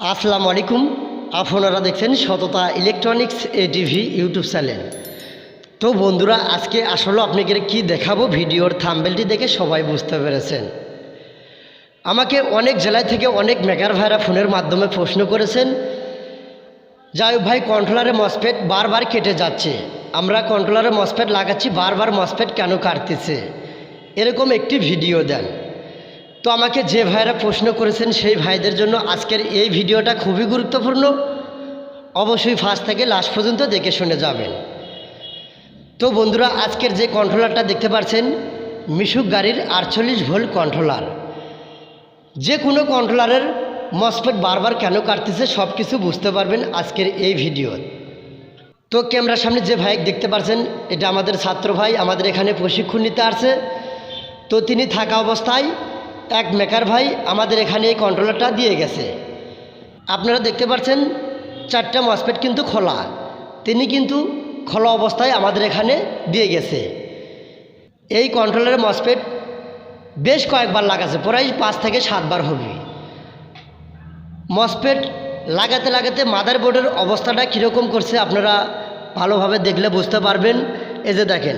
আসসালামু আলাইকুম। আপনারা দেখছেন Sotota electronics A TV YouTube channel. তো বন্ধুরা, আজকে আসলে আপনাকে কি দেখাবো? ভিডিওর থাম্বেলটি দেখে সবাই বুঝতে পেরেছেন। আমাকে অনেক জেলায় থেকে অনেক মেকার ভাইরা ফোনের মাধ্যমে প্রশ্ন করেছেন যাই ভাই কন্ট্রোলারে মসপেট বারবার কেটে যাচ্ছে। আমরা কন্ট্রোলারে মসপেট লাগাচ্ছি, বারবার মসপেট কেন কাটতেছে? এরকম একটি ভিডিও দেন। তো আমাকে যে ভাইরা প্রশ্ন করেছেন সেই ভাইদের জন্য আজকের এই ভিডিওটা খুবই গুরুত্বপূর্ণ। অবশ্যই ফার্স্ট থেকে লাস্ট পর্যন্ত দেখে শুনে যাবেন। তো বন্ধুরা, আজকের যে কন্ট্রোলারটা দেখতে পাচ্ছেন মিশুক গাড়ির আটচল্লিশ ভোল্ট কন্ট্রোলার যে কোনো কন্ট্রোলারের মসপেট বারবার কেন কাটতেছে সব কিছু বুঝতে পারবেন আজকের এই ভিডিও তো ক্যামেরার সামনে যে ভাই দেখতে পাচ্ছেন এটা আমাদের ছাত্র ভাই, আমাদের এখানে প্রশিক্ষণ নিতে আসছে। তো তিনি থাকা অবস্থায় এক মেকার ভাই আমাদের এখানে এই কন্ট্রোলারটা দিয়ে গেছে। আপনারা দেখতে পাচ্ছেন, চারটা মসপেট কিন্তু খোলা। তিনি কিন্তু খোলা অবস্থায় আমাদের এখানে দিয়ে গেছে। এই কন্ট্রোলারের মসপেট বেশ কয়েকবার লাগাছে, প্রায় পাঁচ থেকে সাতবার হবে। মসপেট লাগাতে লাগাতে মাদার বোর্ডের অবস্থাটা কীরকম করছে আপনারা ভালোভাবে দেখলে বুঝতে পারবেন। এই যে দেখেন,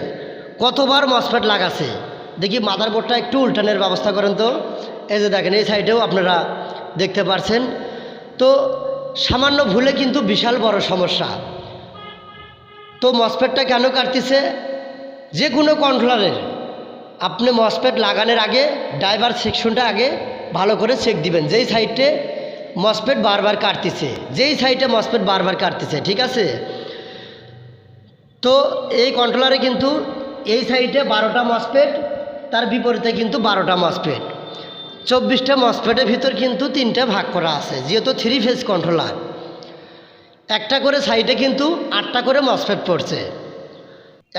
কতবার মসপেট লাগাছে। দেখি মাদার বোর্ডটা একটু উল্টানের ব্যবস্থা করেন তো। এই যে দেখেন, এই সাইডেও আপনারা দেখতে পারছেন। তো সামান্য ভুলে কিন্তু বিশাল বড় সমস্যা। তো মসপেটটা কেন কাটতেছে? যে কোনো কন্ট্রোলারের আপনি মসপেট লাগানোর আগে ড্রাইভার সেকশনটা আগে ভালো করে চেক দিবেন। যেই সাইডে মসপেট বারবার কাটতেছে, যেই সাইডে মসপেট বারবার কাটতেছে, ঠিক আছে? তো এই কন্ট্রোলারে কিন্তু এই সাইডে বারোটা মসপেট তার বিপরীতে কিন্তু বারোটা মসপেট চব্বিশটা মসপেটের ভিতর কিন্তু তিনটে ভাগ করা আছে, যেহেতু থ্রি ফেজ কন্ট্রোলার একটা করে সাইডে কিন্তু আটটা করে মসপেট পড়ছে।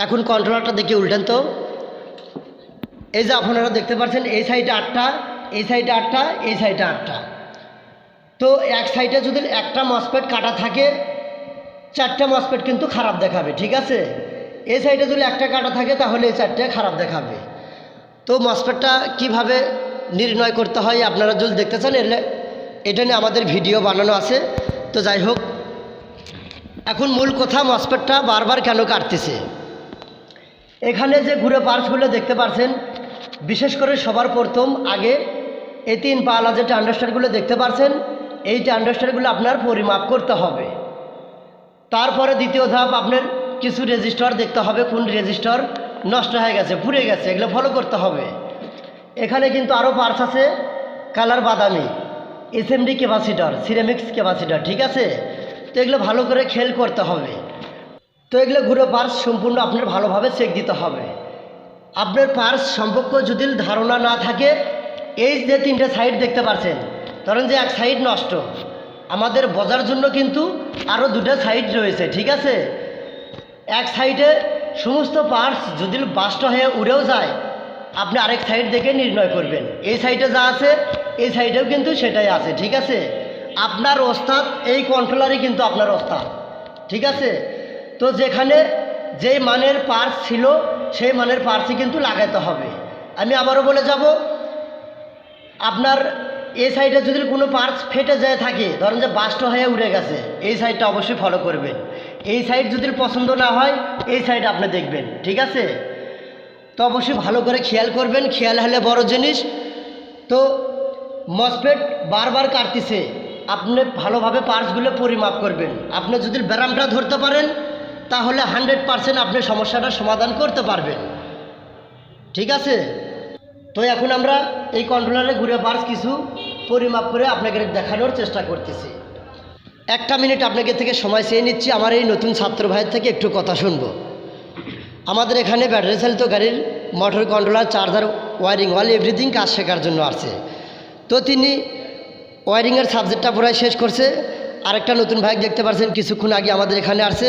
এখন কন্ট্রোলারটা দেখে উল্টেন তো। এই যে আপনারা দেখতে পাচ্ছেন, এই সাইডে আটটা, এই সাইডে আটটা, এই সাইডে আটটা। তো এক সাইডে যদি একটা মসপেট কাটা থাকে, চারটে মসপেট কিন্তু খারাপ দেখাবে, ঠিক আছে? এই সাইডে যদি একটা কাটা থাকে, তাহলে এই চারটে খারাপ দেখাবে। তো মসপেটটা কীভাবে নির্ণয় করতে হয় আপনারা যদি দেখতে চান, এলে এটা নিয়ে আমাদের ভিডিও বানানো আছে। তো যাই হোক, এখন মূল কথা মসপেটটা বারবার কেন কাটতেছে? এখানে যে ঘুরে পার্সগুলো দেখতে পারছেন, বিশেষ করে সবার প্রথম, আগে এই তিন পালা যে ট্রান্ডাস্টারগুলো দেখতে পারছেন, এই ট্রান্ডাস্টারগুলো আপনার পরিমাপ করতে হবে। তারপরে দ্বিতীয় ধাপ, আপনার কিছু রেজিস্টার দেখতে হবে, কোন রেজিস্টার নষ্ট হয়ে গেছে, পুড়ে গেছে, এগুলো ফলো করতে হবে। এখানে কিন্তু আরও পার্স আছে কালার বাদামি এসএমডি ক্যাপাসিটার সিরামিক্স ক্যাপাসিটার ঠিক আছে? তো এগুলো ভালো করে খেল করতে হবে। তো এগুলো ঘুরে পার্স সম্পূর্ণ আপনার ভালোভাবে চেক দিতে হবে। আপনার পার্স সম্পর্ক যদি ধারণা না থাকে, এই যে তিনটে সাইড দেখতে পাচ্ছেন, ধরেন যে এক সাইড নষ্ট। আমাদের বজার জন্য কিন্তু আরও দুটো সাইড রয়েছে, ঠিক আছে? এক সাইডে সমস্ত পার্টস যদি বাস্ট হয়ে উড়েও যায়, আপনি আরেক সাইড দেখে নির্ণয় করবেন। এই সাইডে যা আছে, এই সাইডেও কিন্তু সেটাই আছে, ঠিক আছে? আপনার ওস্তাদ, এই কন্ট্রোলারই কিন্তু আপনার ওস্তাদ, ঠিক আছে? তো যেখানে যেই মানের পার্স ছিল, সেই মানের পার্সই কিন্তু লাগাতে হবে। আমি আবারও বলে যাব, আপনার এই সাইডে যদি কোনো পার্স ফেটে যায় থাকে, ধরেন যে বাস্ট হয়ে উড়ে গেছে, এই সাইডটা অবশ্যই ফলো করবেন। এই সাইড যদি পছন্দ না হয়, এই সাইড আপনি দেখবেন, ঠিক আছে? তো অবশ্যই ভালো করে খেয়াল করবেন, খেয়াল হলে বড় জিনিস। তো মসপেট বারবার কাটতেছে, আপনি ভালোভাবে পার্টসগুলো পরিমাপ করবেন। আপনি যদি ব্যারামটা ধরতে পারেন, তাহলে হান্ড্রেড পারসেন্ট আপনি সমস্যাটার সমাধান করতে পারবেন। ঠিক আছে? তো এখন আমরা এই কন্ট্রোলারে ঘুরে পার্স কিছু পরিমাপ করে আপনাকে দেখানোর চেষ্টা করতেছি। একটা মিনিট আপনাকে থেকে সময় চেয়ে নিচ্ছি, আমার এই নতুন ছাত্র ভাইয়ের থেকে একটু কথা শুনব। আমাদের এখানে ব্যাটারি চালিত গাড়ির motor controller charger wiring all everything কাজ শেখার জন্য আসছে। তো তিনি ওয়ারিংয়ের সাবজেক্টটা পুরাই শেষ করছে। আরেকটা নতুন ভাই দেখতে পাচ্ছেন কিছুক্ষণ আগে আমাদের এখানে আসছে।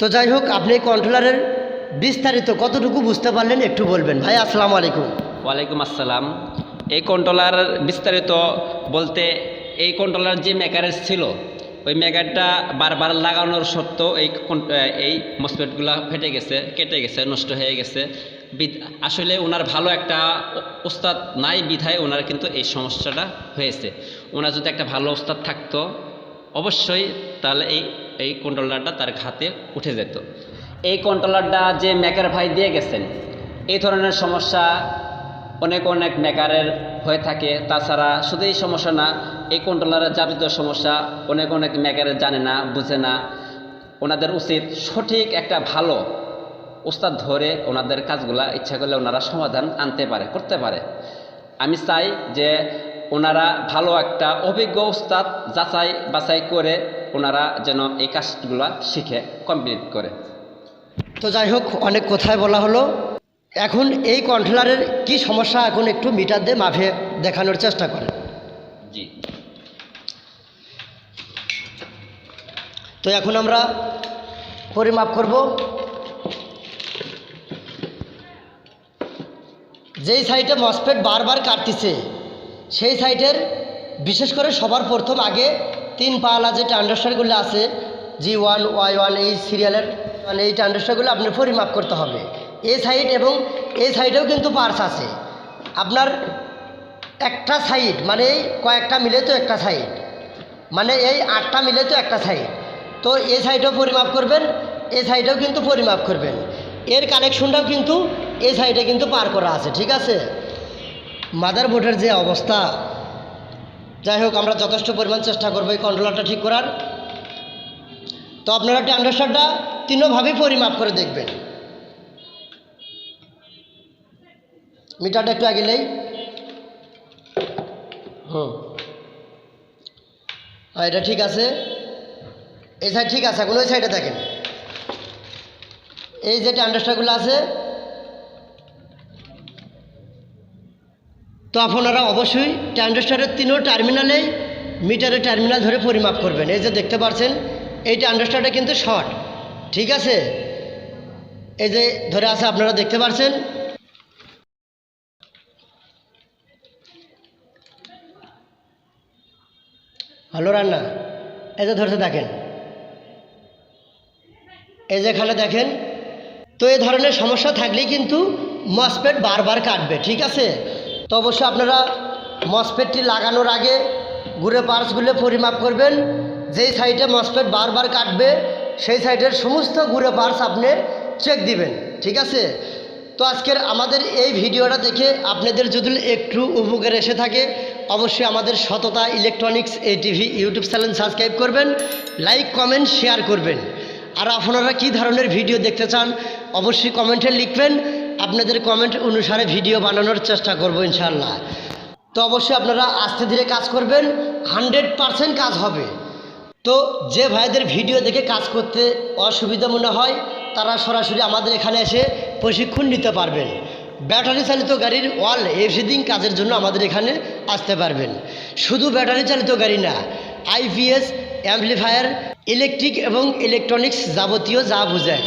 তো যাই হোক, আপনি কন্ট্রোলারের বিস্তারিত কতটুকু বুঝতে পারলেন একটু বলবেন। ভাই, আসসালামু আলাইকুম। ওয়ালাইকুম আসসালাম। এই কন্ট্রোলার বিস্তারিত বলতে এই কন্ট্রোলার যে মেকারেজ ছিল, ওই মেকারটা বারবার লাগানোর সত্ত্বেও এই এই মসপেটগুলো ফেটে গেছে, কেটে গেছে, নষ্ট হয়ে গেছে। আসলে ওনার ভালো একটা ওস্তাদ নাই বিধায় ওনার কিন্তু এই সমস্যাটা হয়েছে। ওনার যদি একটা ভালো ওস্তাদ থাকতো, অবশ্যই তাহলে এই এই কন্ট্রোলারটা তার হাতে উঠে যেত। এই কন্ট্রোলারটা যে মেকার ভাই দিয়ে গেছেন, এই ধরনের সমস্যা অনেক অনেক মেকারের হয়ে থাকে। তাছাড়া শুধু এই সমস্যা না, এই কন্ট্রোলারের যাবতীয় সমস্যা অনেক অনেক মেকারের জানে না, বুঝে না। ওনাদের উচিত সঠিক একটা ভালো উস্তাদ ধরে ওনাদের কাজগুলা ইচ্ছা করলে ওনারা সমাধান আনতে পারে, করতে পারে। আমি চাই যে ওনারা ভালো একটা অভিজ্ঞ উস্তাদ যাচাই বাছাই করে ওনারা যেন এই কাজগুলা শিখে কমপ্লিট করে। তো যাই হোক, অনেক কথায় বলা হলো। এখন এই কন্ট্রোলারের কি সমস্যা? এখন একটু মিটার দিয়ে মাফে দেখানোর চেষ্টা করেন। জি। তো এখন আমরা পরিমাপ করব। যেই সাইটে মসপেট বারবার কাটতেছে সেই সাইটের বিশেষ করে সবার প্রথম আগে তিন পাওয়ালা যে ট্রান্ডাস্টারগুলো আছে জি ওয়ান ওয়াই ওয়ান এই সিরিয়ালের মানে এই ট্রান্ডাস্টারগুলো আপনার পরিমাপ করতে হবে। এই সাইড এবং এই সাইডেও কিন্তু পার্স আছে। আপনার একটা সাইড মানে এই কয়েকটা মিলে তো একটা সাইড। মানে এই আটটা মিলে তো একটা সাইড। তো এই সাইডেও পরিমাপ করবেন এই সাইডেও কিন্তু পরিমাপ করবেন। এর কানেকশনটাও কিন্তু এই সাইডে কিন্তু পার করা আছে, ঠিক আছে? মাদার বোর্ডের যে অবস্থা, যাই হোক, আমরা যথেষ্ট পরিমাণ চেষ্টা করব এই কন্ট্রোলারটা ঠিক করার। তো আপনারা ট্যান্ডাস্টারটা তিনোভাবেই পরিমাপ করে দেখবেন। মিটারটা একটু আগে নেই। হুম। এটা ঠিক আছে। এই সাইড ঠিক আছে, এখন ওই সাইডে দেখেন এই যে ট্যান্ডাস্টারগুলো আছে, তো আপনারা অবশ্যই ট্যান্ডাস্টারের তিনও টার্মিনালেই মিটারের টার্মিনাল ধরে পরিমাপ করবেন। এই যে দেখতে পাচ্ছেন এই ট্যান্ডাস্টারটা কিন্তু শর্ট ঠিক আছে? এই যে ধরে আছে, আপনারা দেখতে পাচ্ছেন হলো রান্না। এই যে ধরতে দেখেন। এই যে এখানে দেখেন, তো এই ধরনের সমস্যা থাকলেই কিন্তু মসপেট বারবার কাটবে, ঠিক আছে? তো অবশ্যই আপনারা মসপেটটি লাগানোর আগে ঘুরে পার্সগুলো পরিমাপ করবেন। যেই সাইডে মসপেট বারবার কাটবে, সেই সাইডের সমস্ত ঘুরে পার্স আপনি চেক দিবেন, ঠিক আছে? তো আজকের আমাদের এই ভিডিওটা দেখে আপনাদের যদি একটু উপকার এসে থাকে অবশ্যই আমাদের সততা ইলেকট্রনিক্স এই টিভি ইউটিউব চ্যানেল সাবস্ক্রাইব করবেন, লাইক, কমেন্ট, শেয়ার করবেন। আর আপনারা কী ধরনের ভিডিও দেখতে চান, অবশ্যই কমেন্টে লিখবেন। আপনাদের কমেন্ট অনুসারে ভিডিও বানানোর চেষ্টা করব ইনশাল্লাহ তো অবশ্যই আপনারা আস্তে ধীরে কাজ করবেন, হান্ড্রেড পারসেন্ট কাজ হবে। তো যে ভাইদের ভিডিও দেখে কাজ করতে অসুবিধা মনে হয়, তারা সরাসরি আমাদের এখানে এসে প্রশিক্ষণ নিতে পারবেন। ব্যাটারি চালিত গাড়ির ওয়াল এভরিথিং কাজের জন্য আমাদের এখানে আসতে পারবেন। শুধু ব্যাটারি চালিত গাড়ি না আইপিএস অ্যাম্পলিফায়ার ইলেকট্রিক এবং ইলেকট্রনিক্স যাবতীয় যা বোঝায়।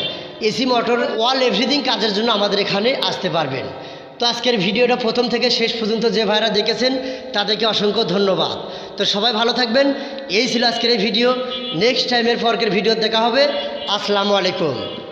এসি মোটর ওয়াল এভরিথিং কাজের জন্য আমাদের এখানে আসতে পারবেন। তো আজকের ভিডিওটা প্রথম থেকে শেষ পর্যন্ত যে ভাইরা দেখেছেন, তাদেরকে অসংখ্য ধন্যবাদ। তো সবাই ভালো থাকবেন, এই ছিল আজকের এই ভিডিও। নেক্সট টাইমের পরকের ভিডিও দেখা হবে। আসসালামু আলাইকুম।